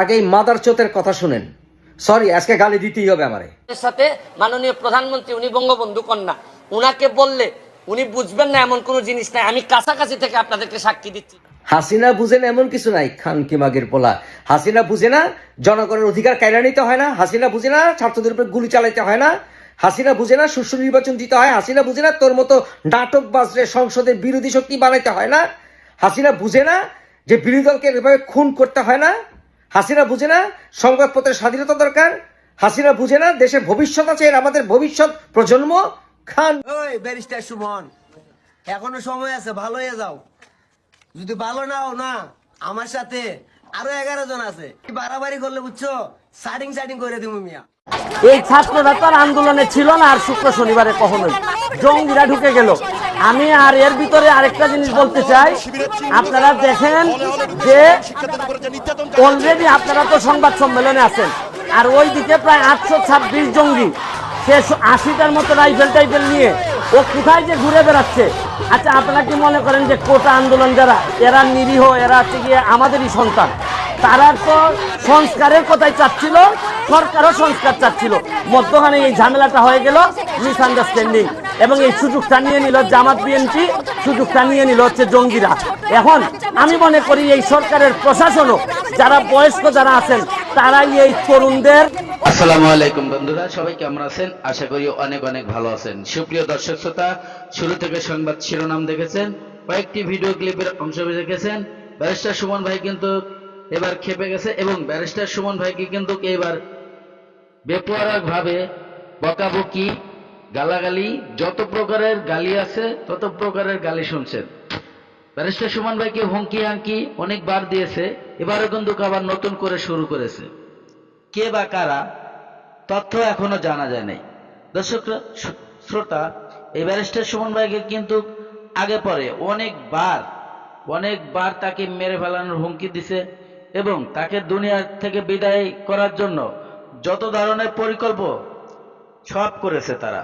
আগে মাদার চোতের কথা শুনেন। সরি আজকে গালি দিতেই হবে আমারে। এর সাথে মাননীয় প্রধানমন্ত্রী উনি বঙ্গবন্ধু কন্যা। উনাকে বললে উনি বুঝবেন না এমন কোনো জিনিস নাই। আমি কাছাকাছি থেকে আপনাদেরকে সাক্ষী দিচ্ছি। হাসিনা বুঝেন এমন কিছু নাই খান কি মাগের পোলা। হাসিনা বুঝে না জনগণের অধিকার কায়রা নিতে হয় না। হাসিনা বুঝে না ছাত্রদের উপর গুলি চালাইতে হয় না। হাসিনা বুঝে না সুষ্ঠু নির্বাচন দিতে হয়। হাসিনা বুঝে না তোর মতো নাটক বাজরে সংসদের বিরোধী শক্তি বানাইতে হয় না। হাসিনা বুঝে না যে বিরোধী দলকে এভাবে খুন করতে হয় না। হাসিনা বুঝে না সংবাদপত্রের স্বাধীনতা দরকার। হাসিনা বুঝে না দেশের ভবিষ্যৎ আছে এর আমাদের ভবিষ্যৎ প্রজন্ম খান। ওই ব্যারিস্টার সুমন এখনও সময় আছে ভালো হয়ে যাও। যদি ভালো নাও না আমার সাথে আরও এগারো জন আছে। বাড়াবাড়ি করলে বুঝছ? সাডিং সাডিং করে দিব মিয়া। এই ছাত্ররা তো আন্দোলনে ছিল না আর শুক্র শনিবারে কখনোই। জঙ্গিরা ঢুকে গেল। আমি আর এর ভিতরে আরেকটা জিনিস বলতে চাই। আপনারা দেখেন যে অলরেডি আপনারা তো সংবাদ সম্মেলনে আছেন। আর ওই দিকে প্রায় আটশো ছাব্বিশ জঙ্গি। সে আশিটার মতো রাইফেল টাইফেল নিয়ে ও কোথায় যে ঘুরে বেড়াচ্ছে। আচ্ছা আপনারা কি মনে করেন যে কোটা আন্দোলন যারা, এরা নিরীহ, এরা হচ্ছে গিয়ে আমাদেরই সন্তান? তারা তো সংস্কারের কথাই চাচ্ছিল, সরকারও সংস্কার চাচ্ছিল। মধ্যখানে এই ঝামেলাটা হয়ে গেল মিসআন্ডারস্ট্যান্ডিং এবং এই সুযোগটা নিয়ে নিল জামাত বিএনপি সুযোগটা নিয়ে নিল হচ্ছে জঙ্গিরা। এখন আমি মনে করি এই সরকারের প্রশাসনও, যারা বয়স্ক যারা আছেন, তারাই এই তরুণদের আসসালামু আলাইকুম বন্ধুরা, সবাই কেমন আছেন? আশা করি অনেক অনেক ভালো আছেন। সুপ্রিয় দর্শক শ্রোতা, শুরু থেকে সংবাদ শিরোনাম দেখেছেন, কয়েকটি ভিডিও ক্লিপের অংশ দেখেছেন। ব্যারিস্টার সুমন ভাই কিন্তু এবার খেপে গেছে এবং ব্যারিস্টার সুমন ভাইকে কিন্তু এবার বেপরোয়া ভাবে বকাবকি গালাগালি, যত প্রকারের গালি আছে, তত প্রকারের গালি শুনছেন। ব্যারিস্টার সুমন ভাইকে হুমকি হাঙ্কি অনেকবার দিয়েছে, এবারও কিন্তু আবার নতুন করে শুরু করেছে। কে বা কারা, তথ্য এখনও জানা যায় নাই। দর্শকরা শ্রোতা, এই ব্যারিস্টার সুমন ভাইকে কিন্তু আগে পরে অনেকবার অনেকবার তাকে মেরে ফেলানোর হুমকি দিছে এবং তাকে দুনিয়া থেকে বিদায় করার জন্য যত ধরনের পরিকল্প সব করেছে তারা।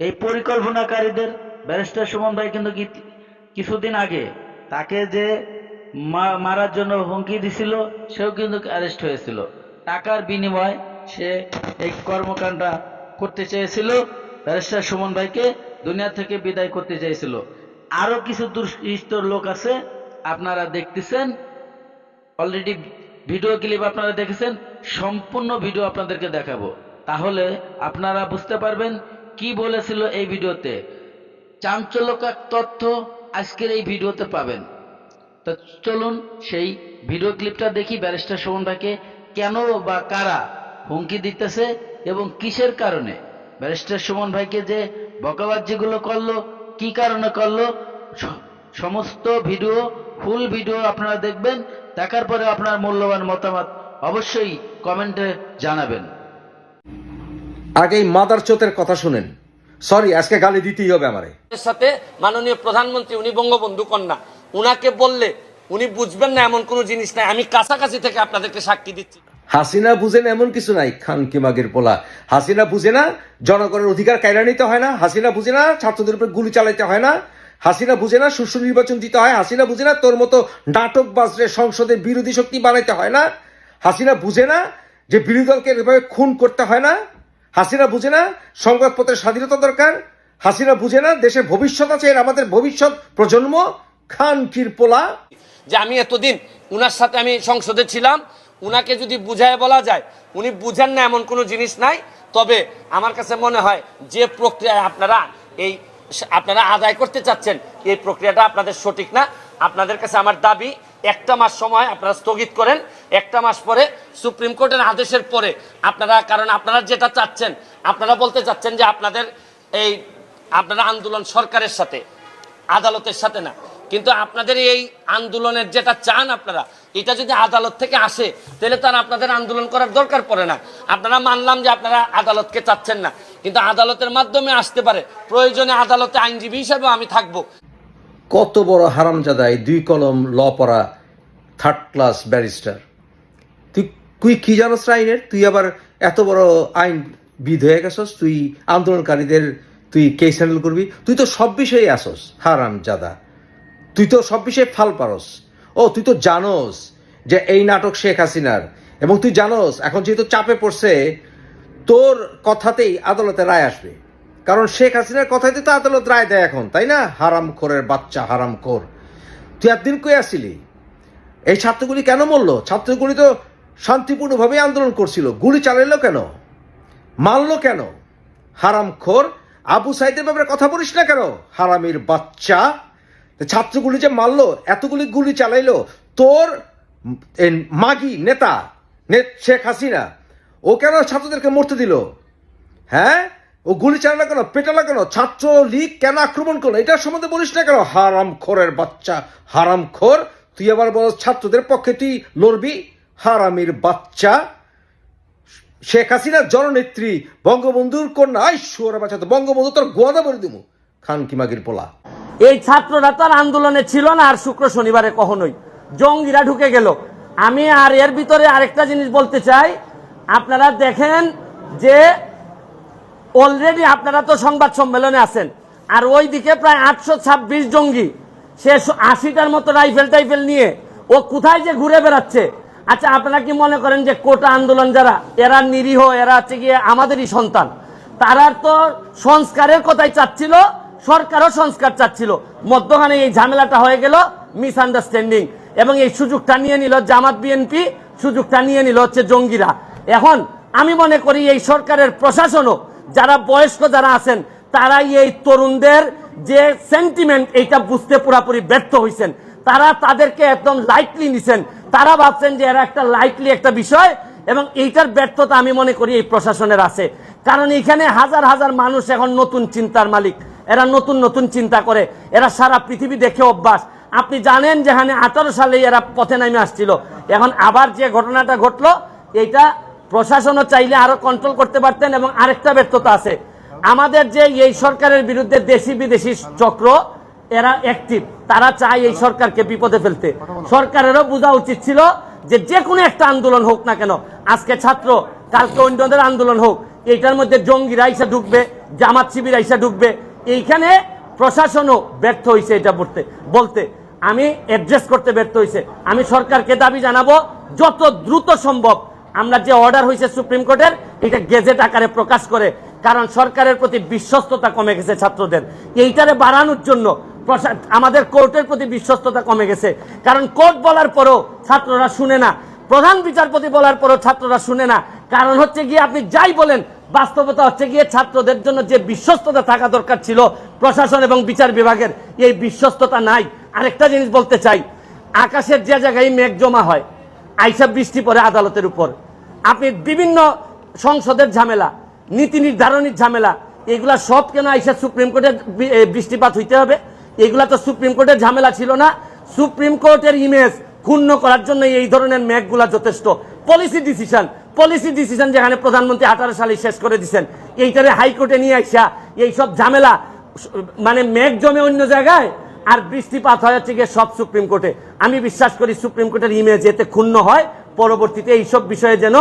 এই পরিকল্পনাকারীদের ব্যারিস্টার সুমন ভাই কিন্তু কিছুদিন আগে তাকে যে মারার জন্য হুমকি দিছিল, সেও কিন্তু অ্যারেস্ট হয়েছিল। টাকার বিনিময় সে এই কর্মকাণ্ডটা করতে চেয়েছিল। ব্যারিস্টার সুমন ভাইকে দুনিয়া থেকে বিদায় করতে চেয়েছিল। আরও কিছু দুষ্কৃষ্ট লোক আছে, আপনারা দেখতেছেন। অলরেডি ভিডিও ক্লিপ আপনারা দেখেছেন, সম্পূর্ণ ভিডিও আপনাদেরকে দেখাবো। তাহলে আপনারা বুঝতে পারবেন কি বলেছিল এই ভিডিওতে? চাঞ্চল্যকর তথ্য আজকের এই ভিডিওতে পাবেন। তো চলুন সেই ভিডিও ক্লিপটা দেখি ব্যারিস্টার সুমন ভাইকে কেন বা কারা হুমকি দিতেছে এবং কিসের কারণে? ব্যারিস্টার সুমন ভাইকে যে বকাবাজিগুলো করল, কি কারণে করল সমস্ত ভিডিও, ফুল ভিডিও আপনারা দেখবেন, দেখার পরে আপনার মূল্যবান মতামত অবশ্যই কমেন্টে জানাবেন। আগে মাদার চোতের কথা শুনেন। সরি আজকে গালি দিতেই হবে আমারে। এর সাথে মাননীয় প্রধানমন্ত্রী উনি বঙ্গবন্ধু কন্যা। উনাকে বললে উনি বুঝবেন না এমন কোনো জিনিস নাই। আমি কাছাকাছি থেকে আপনাদেরকে সাক্ষী দিচ্ছি। হাসিনা বুঝে না এমন কিছু নাই খান কি মাগের পোলা। হাসিনা বুঝে না জনগণের অধিকার কায়রা নিতে হয় না। হাসিনা বুঝে না ছাত্রদের উপর গুলি চালাইতে হয় না। হাসিনা বুঝে না সুষ্ঠু নির্বাচন দিতে হয়। হাসিনা বুঝে না তোর মতো নাটক বাজরে সংসদের বিরোধী শক্তি বানাইতে হয় না। হাসিনা বুঝে না যে বিরোধী দলকে এভাবে খুন করতে হয় না। হাসিনা বুঝে না, সংবাদপত্রের স্বাধীনতা দরকার। হাসিনা বুঝে না, দেশের ভবিষ্যৎ আছে, এর আমাদের ভবিষ্যৎ প্রজন্ম, খান পোলা। যে আমি এতদিন উনার সাথে আমি সংসদে ছিলাম, উনাকে যদি বুঝায় বলা যায়, উনি বুঝেন না এমন কোনো জিনিস নাই, তবে আমার কাছে মনে হয় যে প্রক্রিয়ায় আপনারা এই আপনারা আদায় করতে চাচ্ছেন, এই প্রক্রিয়াটা আপনাদের সঠিক না। আপনাদের কাছে আমার দাবি একটা মাস সময় আপনারা স্থগিত করেন, একটা মাস পরে সুপ্রিম কোর্টের আদেশের পরে আপনারা, কারণ আপনারা যেটা চাচ্ছেন, আপনারা বলতে চাচ্ছেন যে আপনাদের এই, আপনারা আন্দোলন সরকারের সাথে, আদালতের সাথে না। কিন্তু আপনাদের এই আন্দোলনের যেটা চান আপনারা, এটা যদি আদালত থেকে আসে, তাহলে তো আর আপনাদের আন্দোলন করার দরকার পড়ে না। আপনারা মানলাম যে আপনারা আদালতকে চাচ্ছেন না, কিন্তু আদালতের মাধ্যমে আসতে পারে। প্রয়োজনে আদালতে আইনজীবী হিসাবে আমি থাকব। কত বড় হারামজাদা এই দুই কলম ল পড়া থার্ড ক্লাস ব্যারিস্টার তুই তুই কি জানোস আইনের তুই আবার এত বড় আইন বিদ হয়ে গেছস, তুই আন্দোলনকারীদের তুই কেস হ্যান্ডেল করবি। তুই তো সব বিষয়ে আসস হারাম জাদা তুই তো সব বিষয়ে ফাল পারস। ও, তুই তো জানোস যে এই নাটক শেখ হাসিনার। এবং তুই জানোস, এখন যেহেতু চাপে পড়ছে, তোর কথাতেই আদালতে রায় আসবে। কারণ শেখ হাসিনার কথাতে তো আদালত রায় দেয় এখন, তাই না? হারাম খোরের বাচ্চা, হারাম খোর। তুই একদিন কই আসিলি এই ছাত্রগুলি কেন মরলো? ছাত্রগুলি তো শান্তিপূর্ণভাবে আন্দোলন করছিল। গুলি চালাইলো কেন? মারলো কেন? হারাম খোর? আবু সাইদের ব্যাপারে কথা বলিস না কেন? হারামির বাচ্চা। ছাত্রগুলি যে মারলো, এতগুলি গুলি চালাইলো, তোর মাগি নেতা শেখ হাসিনা, ও কেন ছাত্রদেরকে মরতে দিল? হ্যাঁ? ও গুলি চালালো কেন পেটালো কেন? ছাত্র লীগ কেন আক্রমণ করল? এটার সম্বন্ধে বলিস না কেন? হারাম খোরের বাচ্চা। হারাম খোর তুই আবার বল ছাত্রদের পক্ষে তুই লড়বি? হারামির বাচ্চা। শেখ হাসিনার জননেত্রী, বঙ্গবন্ধুর কন্যা। আই বাচ্চা তো, বঙ্গবন্ধু তোর গোয়াদা বলে দিব খান কিমাগির পোলা। এই ছাত্ররা তার আন্দোলনে ছিল না, আর শুক্র শনিবারে কখনোই। জঙ্গিরা ঢুকে গেল। আমি আর এর ভিতরে আরেকটা জিনিস বলতে চাই। আপনারা দেখেন যে অলরেডি আপনারা তো সংবাদ সম্মেলনে আছেন। আর ওই দিকে প্রায় আটশো ছাব্বিশ জঙ্গি, সে আশিটার মতো রাইফেল টাইফেল নিয়ে ও কোথায় যে ঘুরে বেড়াচ্ছে। আচ্ছা আপনারা কি মনে করেন যে কোটা আন্দোলন যারা, এরা নিরীহ, এরা হচ্ছে গিয়ে আমাদেরই সন্তান? তারা তো সংস্কারের কথাই চাচ্ছিল, সরকারও সংস্কার চাচ্ছিল। মধ্যখানে এই ঝামেলাটা হয়ে গেল মিসআন্ডারস্ট্যান্ডিং এবং এই সুযোগটা নিয়ে নিল জামাত বিএনপি, সুযোগটা নিয়ে নিল হচ্ছে জঙ্গিরা। এখন আমি মনে করি এই সরকারের প্রশাসনও যারা বয়স্ক যারা আছেন, তারাই এই তরুণদের যে সেন্টিমেন্ট এইটা বুঝতে পুরাপুরি ব্যর্থ হয়েছেন তারা তাদেরকে একদম লাইটলি নিছেন। তারা ভাবছেন যে এরা একটা লাইটলি একটা বিষয় এবং এইটার ব্যর্থতা আমি মনে করি এই প্রশাসনের আছে। কারণ এখানে হাজার হাজার মানুষ এখন নতুন চিন্তার মালিক। এরা নতুন নতুন চিন্তা করে। এরা সারা পৃথিবী দেখে অভ্যাস। আপনি জানেন যেখানে আঠারো সালে এরা পথে নামে আসছিল। এখন আবার যে ঘটনাটা ঘটলো, এইটা প্রশাসনও চাইলে আরও কন্ট্রোল করতে পারতেন এবং আরেকটা ব্যর্থতা আছে। আমাদের যে এই সরকারের বিরুদ্ধে দেশি বিদেশি চক্র, এরা অ্যাক্টিভ তারা চায় এই সরকারকে বিপদে ফেলতে। সরকারেরও বোঝা উচিত ছিল যে যে কোনো একটা আন্দোলন হোক না কেন, আজকে ছাত্র, কালকে অন্যদের আন্দোলন হোক, এইটার মধ্যে জঙ্গিরা আইসা ঢুকবে, জামাত শিবির আইসা ঢুকবে। এইখানে প্রশাসনও ব্যর্থ হয়েছে এটা বলতে। বলতে, আমি অ্যাড্রেস করতে ব্যর্থ হয়েছে আমি সরকারকে দাবি জানাব, যত দ্রুত সম্ভব আমরা যে অর্ডার হয়েছে সুপ্রিম কোর্টের, এটা গেজেট আকারে প্রকাশ করে, কারণ সরকারের প্রতি বিশ্বস্ততা কমে গেছে ছাত্রদের। এইটারে বাড়ানোর জন্য আমাদের কোর্টের প্রতি বিশ্বস্ততা কমে গেছে। কারণ কোর্ট বলার পরও ছাত্ররা শুনে না, প্রধান বিচারপতি বলার পরও ছাত্ররা শুনে না। কারণ হচ্ছে গিয়ে আপনি যাই বলেন, বাস্তবতা হচ্ছে গিয়ে ছাত্রদের জন্য যে বিশ্বস্ততা থাকা দরকার ছিল প্রশাসন এবং বিচার বিভাগের, এই বিশ্বস্ততা নাই। আরেকটা জিনিস বলতে চাই, আকাশের যে জায়গায় মেঘ জমা হয় আইসা বৃষ্টি পড়ে আদালতের উপর। আপনি বিভিন্ন সংসদের ঝামেলা, নীতি নির্ধারণের ঝামেলা, এগুলা সব কেন আইসা সুপ্রিম কোর্টে বৃষ্টিপাত হইতে হবে? এগুলা তো সুপ্রিম কোর্টের ঝামেলা ছিল না। সুপ্রিম কোর্টের ইমেজ ক্ষুণ্ণ করার জন্য এই ধরনের ম্যাগগুলা যথেষ্ট। পলিসি ডিসিশন পলিসি ডিসিশন যেখানে প্রধানমন্ত্রী আঠারো সালে শেষ করে দিচ্ছেন এইটারে হাইকোর্টে নিয়ে আইসা এইসব ঝামেলা মানে মেঘ জমে অন্য জায়গায়? আর বৃষ্টিপাত হয় হচ্ছে গিয়ে সব সুপ্রিম কোর্টে। আমি বিশ্বাস করি সুপ্রিম কোর্টের ইমেজ এতে ক্ষুণ্ণ হয়। পরবর্তীতে এইসব বিষয়ে যেন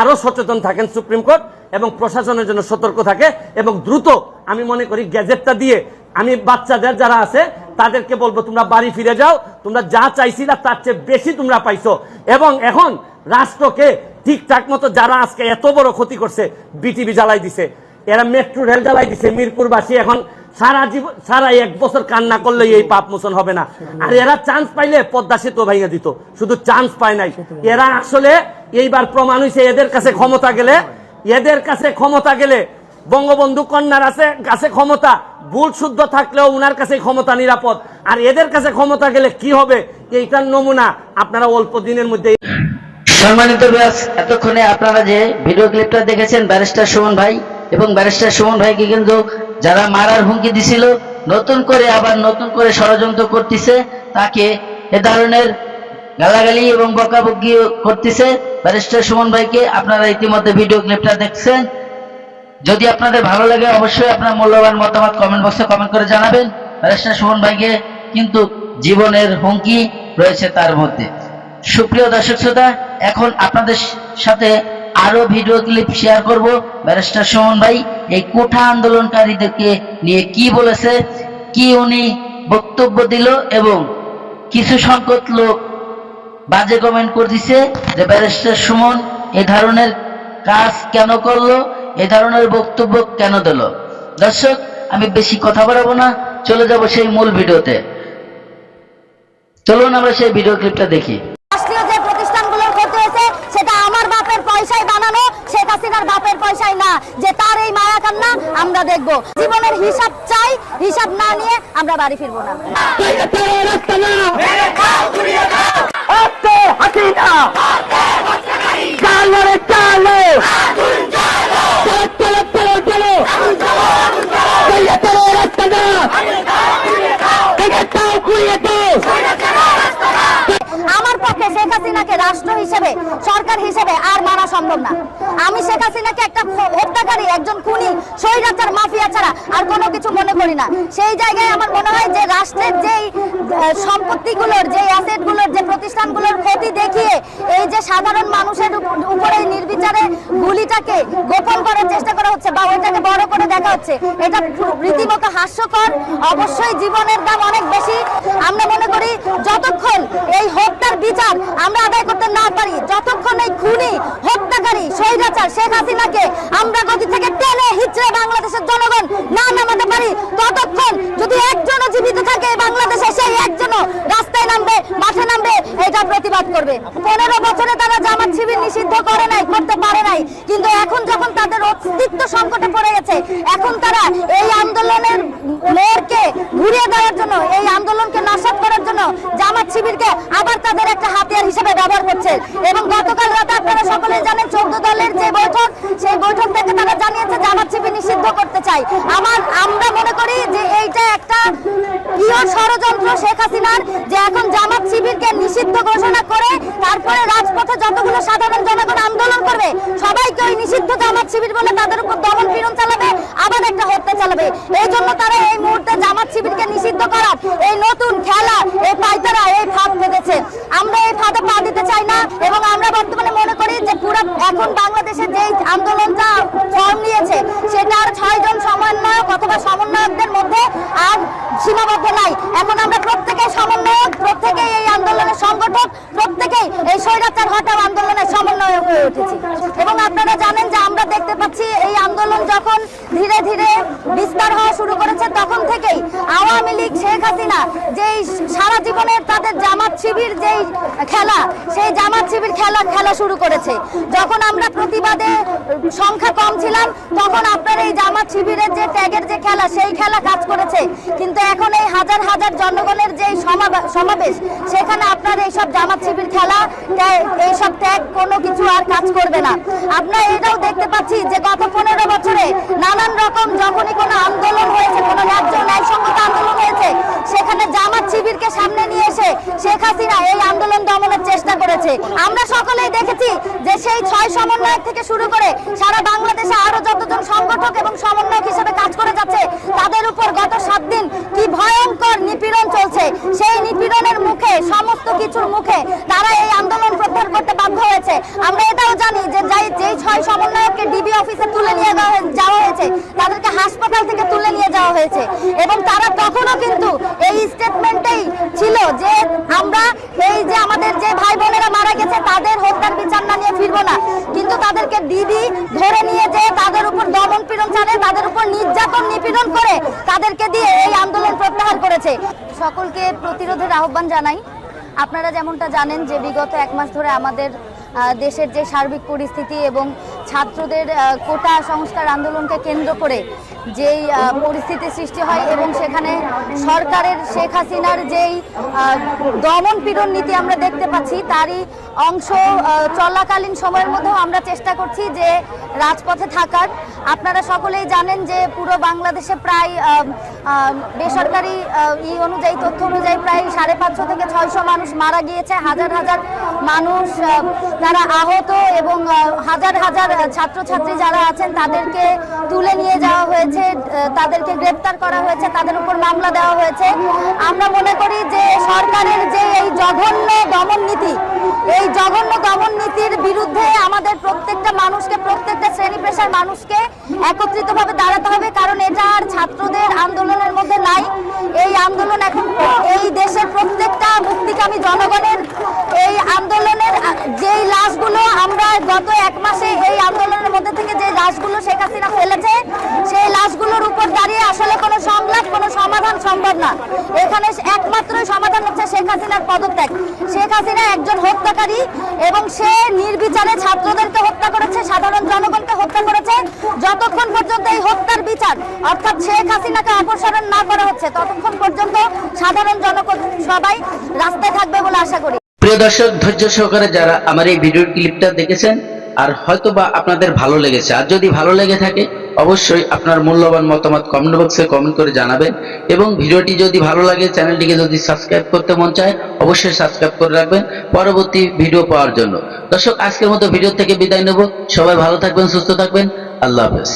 আরও সচেতন থাকেন সুপ্রিম কোর্ট এবং প্রশাসনের জন্য সতর্ক থাকে এবং দ্রুত আমি মনে করি গ্যাজেটটা দিয়ে আমি বাচ্চাদের যারা আছে, তাদেরকে বলব, তোমরা বাড়ি ফিরে যাও, তোমরা যা চাইছিলা তার চেয়ে বেশি তোমরা পাইছো। এবং এখন রাষ্ট্রকে ঠিকঠাক মতো যারা আজকে এত বড় ক্ষতি করছে, বিটিভি জ্বালাই দিছে, এরা মেট্রো রেল জ্বালাই দিছে, মিরপুরবাসী এখন সারা জীবন সারা এক বছর কান্না করলে এই পাপ মোচন হবে না। আর এরা চান্স পাইলে পদ্মা সেতু দিত। শুধু চান্স পায় নাই। এরা আসলে এইবার প্রমাণ হয়েছে এদের কাছে ক্ষমতা গেলে, এদের কাছে ক্ষমতা গেলে বঙ্গবন্ধু কন্যার আছে, কাছে ক্ষমতা, ভুল শুদ্ধ থাকলেও উনার কাছে ক্ষমতা নিরাপদ। আর এদের কাছে ক্ষমতা গেলে কি হবে, এইটার নমুনা আপনারা অল্প দিনের মধ্যে সম্মানিত ব্যাস এতক্ষণে আপনারা যে ভিডিও ক্লিপটা দেখেছেন ব্যারিস্টার সুমন ভাই, এবং ব্যারিস্টার সুমন ভাইকে কিন্তু যারা মারার হুমকি দিছিল, নতুন করে আবার নতুন করে ষড়যন্ত্র করতেছে, তাকে এ ধরনের গালাগালি এবং বকাবকি করতেছে। ব্যারিস্টার সুমন ভাইকে আপনারা ইতিমধ্যে ভিডিও ক্লিপটা দেখছেন। যদি আপনাদের ভালো লাগে, অবশ্যই আপনার মূল্যবান মতামত কমেন্ট বক্সে কমেন্ট করে জানাবেন। ব্যারিস্টার সুমন ভাইকে কিন্তু জীবনের হুমকি রয়েছে তার মধ্যে। সুপ্রিয় দর্শক শ্রোতা এখন আপনাদের সাথে আরও ভিডিও ক্লিপ শেয়ার করব। ব্যারিস্টার সুমন ভাই, এই কোঠা আন্দোলনকারীদেরকে নিয়ে কি বলেছে, কি উনি বক্তব্য দিল এবং কিছু সংকট লোক বাজে কমেন্ট করে দিছে যে ব্যারিস্টার সুমন এ ধরনের কাজ কেন করল, এ ধরনের বক্তব্য কেন দিল। দর্শক, আমি বেশি কথা বাড়াবো না, চলে যাব সেই মূল ভিডিওতে চলুন আমরা সেই ভিডিও ক্লিপটা দেখি রাষ্ট্রীয় যে প্রতিষ্ঠানগুলোর ক্ষতি হয়েছে সেটা আমার বাপের পয়সায় বানানো শেখ হাসিনার বাপের পয়সায় না, যে তার এই মায়া কান্না আমরা দেখব। জীবনের হিসাব চাই, হিসাব না নিয়ে আমরা বাড়ি ফিরবো না। আমার পক্ষে শেখ হাসিনাকে রাষ্ট্র হিসেবে, সরকার হিসেবে আর মানা সম্ভব না। আমি শেখ হাসিনাকে একটা হত্যাকারী, একজন খুনি, স্বৈরাচার, মাফিয়া ছাড়া আর কোনো কিছু মনে করি না। সেই জায়গায় আমার মনে হয় যে রাষ্ট্রের যেই সম্পত্তিগুলোর যে অ্যাসেটগুলোর, যে প্রতিষ্ঠানগুলোর ক্ষতি দেখিয়ে এই যে সাধারণ মানুষের উপরে নির্বিচারে গুলিটাকে গোপন করার চেষ্টা করা হচ্ছে বা ওইটাকে বড় করে দেখা হচ্ছে, এটা রীতিমতো হাস্যকর। অবশ্যই জীবনের দাম অনেক বেশি। আমরা মনে করি যতক্ষণ এই হত্যার বিচার আমরা আদায় করতে না পারি, যতক্ষণ এই খুনি হত্যাকারী শেখ হাসিনাকে আমরা গতি থেকে টেনে হিচড়ে বাংলাদেশের জনগণ না নামাতে পারি। ততক্ষণ যদি একজনও জীবিত থাকে বাংলাদেশে, সেই একজনও রাস্তায় নামবে, মাঠে নামবে, এটা প্রতিবাদ করবে। পনেরো বছরে তারা জামাত শিবির নিষিদ্ধ করে নাই, করতে পারে নাই। কিন্তু এখন যখন তাদের অস্তিত্ব সংকটে পড়ে গেছে, এখন তারা এই আন্দোলনের মোড়কে ঘুরিয়ে দেওয়ার জন্য, এই আন্দোলনকে নস্বাত করার জন্য জামাত শিবিরকে আবার তাদের একটা হাতিয়ার হিসেবে ব্যবহার করছে। এবং গতকাল রাতে সকলে জানেন চোদ্দ দলের যে বৈঠক, সেই বৈঠক থেকে তারা জানিয়েছে, জামাত শিবির নিষিদ্ধ করতে চাই আমার, আমরা মনে করি যে এইটা একটা ষড়যন্ত্র শেখ হাসিনার যে এখন জামাত শিবিরকে নিষিদ্ধ ঘোষণা করে, তারপরে রাজপথে যতগুলো সাধারণ জনগণ আন্দোলন করবে, সবাইকে ওই নিষিদ্ধ জামাত শিবির বলে তাদের উপর দমন পীড়ন চালাবে, আবার একটা হত্যা চালাবে। এই জন্য তারা এই মুহূর্তে জামাত শিবিরকে নিষিদ্ধ করার এই নতুন খেলা, এই পাইতারা, এই ফাঁদ পেতেছে। আমরা এই ফাঁদে পা দিতে চাই না, এবং আমরা বর্তমানে মনে করি যে পুরো এখন বাংলাদেশে যেই আন্দোলনটা ফর্ম নিয়েছে, সেটা আর ছয়জন সমন্বয়ক অথবা সমন্বয়কদের মধ্যে আর সীমাবদ্ধ নাই। এখন আমরা প্রত্যেকেই সমন্বয়ক, প্রত্যেকেই এই আন্দোলনের সংগঠক, প্রত্যেকেই এই স্বৈরাচার হটাও আন্দোলনের সমন্বয়ক হয়ে উঠেছি। এবং আপনারা জানেন যে আমরা দেখতে পাচ্ছি এই আন্দোলন যখন ধীরে ধীরে বিস্তার হওয়া শুরু করেছে, তখন থেকেই আওয়ামী লীগ, শেখ হাসিনা যেই সারা জীবনের তাদের জামাত শিবির যেই খেলা, সেই জামাত শিবির খেলা খেলা শুরু করেছে। যখন আমরা প্রতিবাদে সংখ্যা কম ছিলাম, তখন আপনার এই জামাত শিবিরের যে ট্যাগের যে খেলা, সেই খেলা কাজ করেছে। কিন্তু এখন এই হাজার হাজার হাজার জনগণের যে সমাবেশ, সেখানে আপনার এইসব জামাত শিবির খেলা এইসব ট্যাগ কোনো কিছু আর কাজ করবে না। আমরা এটাও দেখতে পাচ্ছি যে গত পনেরো বছরে নানান রকম যখনই কোনো আন্দোলন হয়েছে, কোনো ন্যায্য ন্যায়সঙ্গত আন্দোলন হয়েছে, সেখানে জামাত শিবিরকে সামনে নিয়ে এসে শেখ হাসিনা এই আন্দোলন দমনের চেষ্টা করেছে। আমরা সকলেই দেখেছি যে সেই ছয় সমন্বয়ক থেকে শুরু করে সারা বাংলাদেশে আরও যতজন সংগঠক এবং সমন্বয়ক হিসেবে কাজ করে যাচ্ছে, তাদের উপর গত সাত দিন কি নিপীড়ন চলছে। সেই নিপীড়নের মুখে, সমস্ত কিছুর মুখে তারা এই আন্দোলন প্রত্যাহার করতে বাধ্য হয়েছে। আমরা এটাও জানি যে যাই যেই ছয় সমন্বয়ককে ডিবি অফিসে তুলে নিয়ে যাওয়া হয়েছে, তাদেরকে হাসপাতাল থেকে তুলে নিয়ে যাওয়া হয়েছে। এবং তারা তখনও কিন্তু এই স্টেটমেন্টেই ছিল যে আমরা এই যে আমাদের যে ভাই বোনেরা মারা গেছে, তাদের হত্যার বিচার না নিয়ে ফিরবো না। কিন্তু তাদেরকে ডিবি ধরে নিয়ে যে তাদের উপর দমন পীড়ন চালে তাদের উপর নির্যাতন নিপীড়ন করে তাদেরকে দিয়ে এই আন্দোলন প্রত্যাহার করেছে। সকলকে প্রতিরোধের আহ্বান জানাই। আপনারা যেমনটা জানেন যে বিগত এক মাস ধরে আমাদের দেশের যে সার্বিক পরিস্থিতি এবং ছাত্রদের কোটা সংস্কার আন্দোলনকে কেন্দ্র করে যেই পরিস্থিতি সৃষ্টি হয় এবং সেখানে সরকারের শেখ হাসিনার যেই দমন পীড়ন নীতি আমরা দেখতে পাচ্ছি, তারই অংশ চলাকালীন সময়ের মধ্যেও আমরা চেষ্টা করছি যে রাজপথে থাকার। আপনারা সকলেই জানেন যে পুরো বাংলাদেশে প্রায় বেসরকারি ই অনুযায়ী, তথ্য অনুযায়ী প্রায় সাড়ে পাঁচশো থেকে ছয়শো মানুষ মারা গিয়েছে। হাজার হাজার মানুষ তারা আহত এবং হাজার হাজার ছাত্রছাত্রী যারা আছেন, তাদেরকে তুলে নিয়ে যাওয়া হয়েছে তাদেরকে গ্রেপ্তার করা হয়েছে, তাদের উপর মামলা দেওয়া হয়েছে। আমরা মনে করি যে সরকারের যে এই জঘন্য দমন নীতি এই জঘন্য দমন নীতির বিরুদ্ধে আমাদের প্রত্যেকটা মানুষকে, প্রত্যেকটা শ্রেণি পেশার মানুষকে একত্রিতভাবে দাঁড়াতে হবে, কারণ আর ছাত্রদের আন্দোলনের মধ্যে নাই। এই আন্দোলন এখন এই দেশের প্রত্যেকটা মুক্তিকামী জনগণের এই আন্দোলনের, যেই লাশগুলো আমরা গত এক মাসে এই আন্দোলনের মধ্যে থেকে যে লাশগুলো শেখ হাসিনা ফেলেছে, সেই লাশগুলোর উপর দাঁড়িয়ে আসলে কোনো সংলাপ, কোনো সমাধান সম্ভব না। এখানে একমাত্রই সমাধান হচ্ছে শেখ হাসিনার পদত্যাগ। শেখ হাসিনা একজন হত্যাকারী এবং সে নির্বিচারে ছাত্রদেরকে হত্যা করেছে, সাধারণ জনগণকে হত্যা করেছে। যতক্ষণ পর্যন্ত এই হত্যার বিচার অর্থাৎ শেখ হাসিনাকে অপসারণ না করা হচ্ছে, ততক্ষণ পর্যন্ত সাধারণ জনগণ সবাই রাস্তায় থাকবে বলে আশা করি। প্রিয় দর্শক, ধৈর্য সহকারে যারা আমার এই ভিডিও ক্লিপটা দেখেছেন, আর হয়তো বা আপনাদের ভালো লেগেছে, আর যদি ভালো লেগে থাকে, অবশ্যই আপনার মূল্যবান মতামত কমেন্ট বক্সে কমেন্ট করে জানাবেন, এবং ভিডিওটি যদি ভালো লাগে, চ্যানেলটিকে যদি সাবস্ক্রাইব করতে মন চায়, অবশ্যই সাবস্ক্রাইব করে রাখবেন পরবর্তী ভিডিও পাওয়ার জন্য। দর্শক, আজকের মতো ভিডিও থেকে বিদায় নেব। সবাই ভালো থাকবেন, সুস্থ থাকবেন। আল্লাহ হাফেজ।